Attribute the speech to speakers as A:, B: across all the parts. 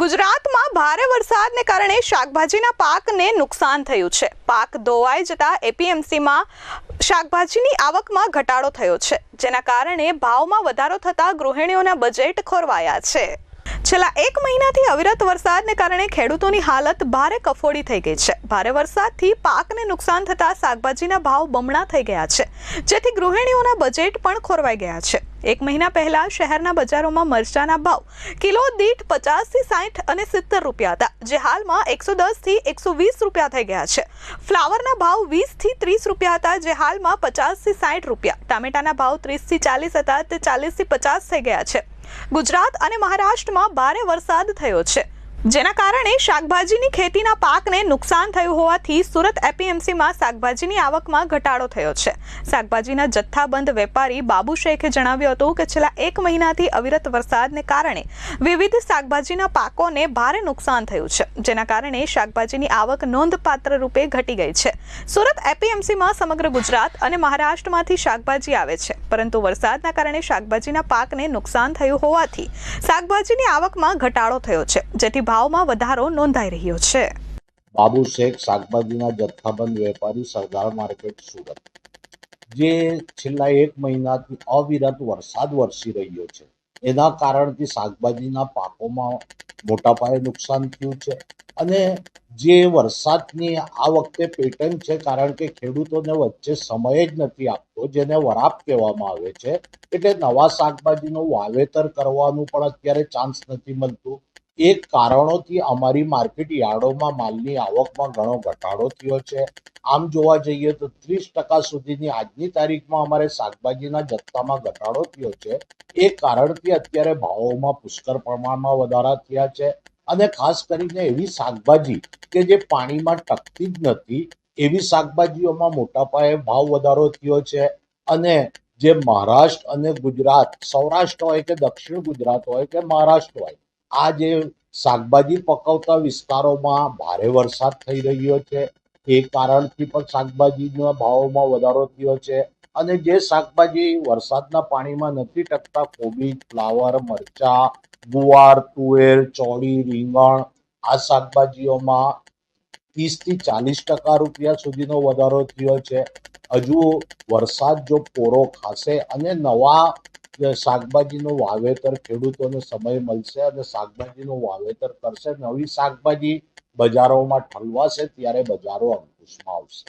A: ગુજરાતમાં ભારે વરસાદને કારણે શાકભાજીના પાકને નુકસાન થયું છે. પાક ધોવાઈ જતા એપીએમસીમાં શાકભાજીની આવકમાં ઘટાડો થયો છે, જેના કારણે ભાવમાં વધારો થતા ગૃહિણીઓના બજેટ ખોરવાયા છે. છેલ્લા એક મહિનાથી અવિરત વરસાદને કારણે ખેડૂતોની હાલત ભારે કફોડી થઈ ગઈ છે. ભારે વરસાદથી પાકને નુકસાન થતા શાકભાજીના ભાવ બમણા થઈ ગયા છે. જેથી ગૃહિણીઓના બજેટ પણ ખોરવાઈ ગયા છે. એક મહિના પહેલા શહેરના બજારોમાં મરચાના ભાવ કિલો દીઠ પચાસથી સાઠ અને સિત્તેર રૂપિયા હતા, જે હાલમાં એકસો દસથી એકસો વીસ રૂપિયા થઈ ગયા છે. ફ્લાવરના ભાવ વીસથી ત્રીસ રૂપિયા હતા, જે હાલમાં પચાસથી સાઠ રૂપિયા. ટામેટાના ભાવ ત્રીસથી ચાલીસ હતા, તે ચાલીસથી પચાસ થઈ ગયા છે. ગુજરાત અને મહારાષ્ટ્રમાં ભારે વરસાદ થયો છે. જેના કારણે શાકભાજીની ખેતીના પાકને નુકસાન થયું હોવાથી સુરત એપીએમસીમાં શાકભાજીની આવકમાં ઘટાડો થયો છે. શાકભાજીના જથ્થાબંધ વેપારી બાબુ શેખે જણાવ્યું હતું કે છેલ્લા એક મહિનાથી અવિરત વરસાદને કારણે વિવિધ શાકભાજીના પાકોને ભારે નુકસાન થયું છે, જેના કારણે શાકભાજીની આવક નોંધપાત્ર રૂપે ઘટી ગઈ છે. સુરત એપીએમસીમાં સમગ્ર ગુજરાત અને મહારાષ્ટ્રમાંથી શાકભાજી આવે છે, પરંતુ વરસાદના કારણે શાકભાજીના પાકને નુકસાન થયું હોવાથી શાકભાજીની આવકમાં ઘટાડો થયો છે, જેથી ભાવમાં વધારો નોંધાઈ રહ્યો છે.
B: બાબુ શેખ શાકભાજીના જથ્થાબંધ વેપારી સરદાર માર્કેટ સુરત. જે છેલ્લા એક મહિનાથી અવિરત વરસાદ વરસી રહ્યો છે. એના કારણથી શાકભાજીના પાકોમાં મોટા પાયે નુકસાન થયું છે અને જે વરસાદની આ વખતે પેટર્ન છે, કારણ કે ખેડૂતોને વચ્ચે સમય જ નથી આપતો, જેને વરાપ કહેવામાં આવે છે, એટલે નવા શાકભાજીનું વાવેતર કરવાનું પણ અત્યારે ચાન્સ નથી મળતું. એ કારણોથી અમારી માર્કેટ યાર્ડોમાં માલની આવકમાં ઘણો ઘટાડો થયો છે. આમ જોવા જઈએ તો ત્રીસ ટકા સુધીની આજની તારીખમાં અમારે શાકભાજીના જથ્થામાં ઘટાડો થયો છે. એ કારણથી અત્યારે ભાવોમાં પુષ્કળ પ્રમાણમાં વધારા થયા છે અને ખાસ કરીને એવી શાકભાજી કે જે પાણીમાં ટકતી જ નથી, એવી શાકભાજીઓમાં મોટા પાયે ભાવ વધારો થયો છે અને જે મહારાષ્ટ્ર અને ગુજરાત, સૌરાષ્ટ્ર હોય કે દક્ષિણ ગુજરાત હોય કે મહારાષ્ટ્ર હોય આ જે શાકભાજી પકવતા વિસ્તારોમાં ભારે વરસાદ થઈ રહ્યો છે. એ કારણથી પણ શાકભાજીના ભાવોમાં વધારો થયો છે અને જે શાકભાજી વરસાદના પાણીમાં નથી ટકતા, કોબી, ફ્લાવર, મરચા, ગુવાર, તુવેર, ચોળી, રીંગણ, આ શાકભાજીઓમાં ત્રીસથી ચાલીસ ટકા રૂપિયા સુધીનો વધારો થયો છે. હજુ વરસાદ જો પોરો ખાશે અને નવા શાકભાજીનું વાવેતર ખેડૂતોને સમય મળશે અને શાકભાજીનું વાવેતર કરશે, નવી શાકભાજી બજારોમાં ઠલવાશે ત્યારે બજારો અંકુશમાં આવશે.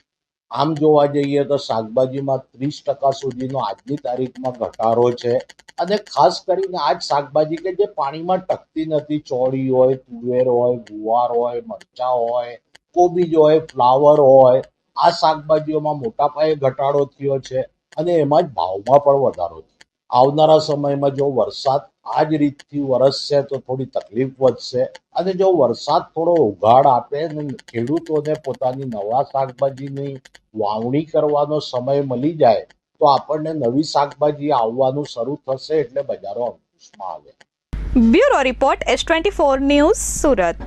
B: આમ જોવા જઈએ તો શાકભાજીમાં ત્રીસ ટકા સુધીનો આજની તારીખમાં ઘટાડો છે અને ખાસ કરીને આ જ શાકભાજી કે જે પાણીમાં ટકતી નથી, ચોળી હોય, તુવેર હોય, ગુવાર હોય, મરચાં હોય કોબીજ હોય ફ્લાવર હોય, આ શાકભાજીઓમાં મોટા પાયે ઘટાડો થયો છે અને એમાં જ ભાવમાં પણ વધારો આવનારા સમયમાં જો વરસાદ આ જ રીતથી વરસશે તો થોડી તકલીફ વધશે અને જો વરસાદ થોડો ઉઘાડ આપે અને ખેડૂતોને પોતાની નવા શાકભાજીની વાવણી કરવાનો સમય મળી જાય, તો આપણને નવી શાકભાજી આવવાનું શરૂ થશે એટલે બજારો અંકુશમાં આવે.
A: Bureau report S twenty four news Surat.